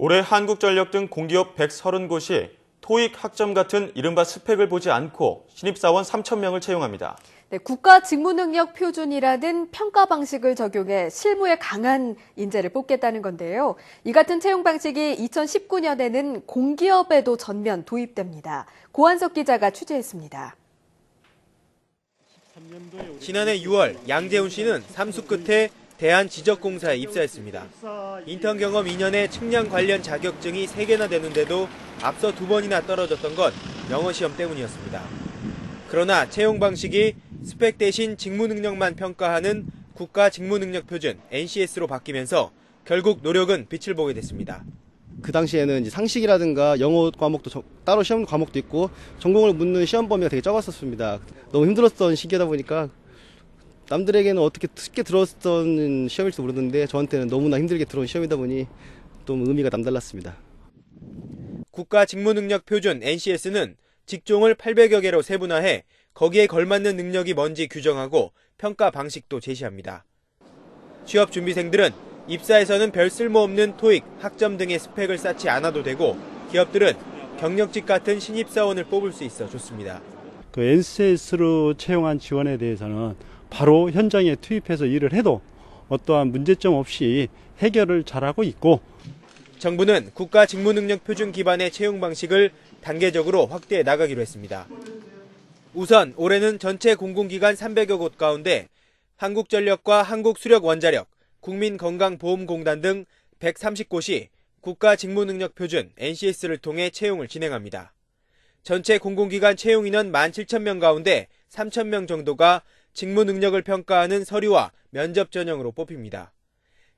올해 한국전력 등 공기업 130곳이 토익 학점 같은 이른바 스펙을 보지 않고 신입사원 3,000명을 채용합니다. 네, 국가 직무능력 표준이라는 평가 방식을 적용해 실무에 강한 인재를 뽑겠다는 건데요. 이 같은 채용 방식이 2019년에는 공기업에도 전면 도입됩니다. 고한석 기자가 취재했습니다. 지난해 6월 양재훈 씨는 삼수 끝에 대한지적공사에 입사했습니다. 인턴 경험 2년에 측량 관련 자격증이 3개나 되는데도 앞서 두 번이나 떨어졌던 건 영어 시험 때문이었습니다. 그러나 채용 방식이 스펙 대신 직무 능력만 평가하는 국가 직무 능력 표준 NCS로 바뀌면서 결국 노력은 빛을 보게 됐습니다. 그 당시에는 상식이라든가 영어 과목도 저- 따로 시험 과목도 있고 전공을 묻는 시험 범위가 되게 적었었습니다. 너무 힘들었던 시기다 보니까 남들에게는 어떻게 쉽게 들었던 시험일지 모르는데 저한테는 너무나 힘들게 들어온 시험이다 보니 좀 의미가 남달랐습니다. 국가 직무 능력 표준 NCS는 직종을 800여 개로 세분화해 거기에 걸맞는 능력이 뭔지 규정하고 평가 방식도 제시합니다. 취업 준비생들은 입사에서는 별 쓸모없는 토익, 학점 등의 스펙을 쌓지 않아도 되고 기업들은 경력직 같은 신입사원을 뽑을 수 있어 좋습니다. 그 NCS로 채용한 지원에 대해서는 바로 현장에 투입해서 일을 해도 어떠한 문제점 없이 해결을 잘하고 있고 정부는 국가 직무 능력 표준 기반의 채용 방식을 단계적으로 확대해 나가기로 했습니다. 우선 올해는 전체 공공기관 300여 곳 가운데 한국전력과 한국수력원자력, 국민건강보험공단 등 130곳이 국가 직무 능력 표준 NCS를 통해 채용을 진행합니다. 전체 공공기관 채용 인원 17,000명 가운데 3,000명 정도가 직무 능력을 평가하는 서류와 면접 전형으로 뽑힙니다.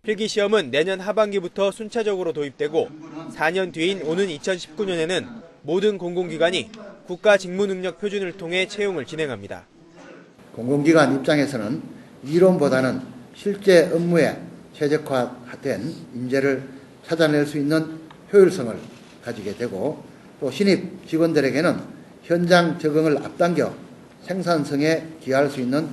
필기 시험은 내년 하반기부터 순차적으로 도입되고 4년 뒤인 오는 2019년에는 모든 공공기관이 국가 직무 능력 표준을 통해 채용을 진행합니다. 공공기관 입장에서는 이론보다는 실제 업무에 최적화된 인재를 찾아낼 수 있는 효율성을 가지게 되고 또 신입 직원들에게는 현장 적응을 앞당겨 생산성에 기여할 수 있는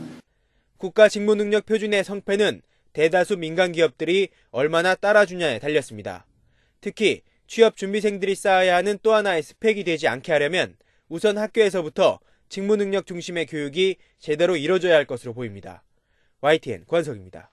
국가 직무 능력 표준의 성패는 대다수 민간 기업들이 얼마나 따라주냐에 달렸습니다. 특히 취업 준비생들이 쌓아야 하는 또 하나의 스펙이 되지 않게 하려면 우선 학교에서부터 직무 능력 중심의 교육이 제대로 이뤄져야 할 것으로 보입니다. YTN 권석입니다.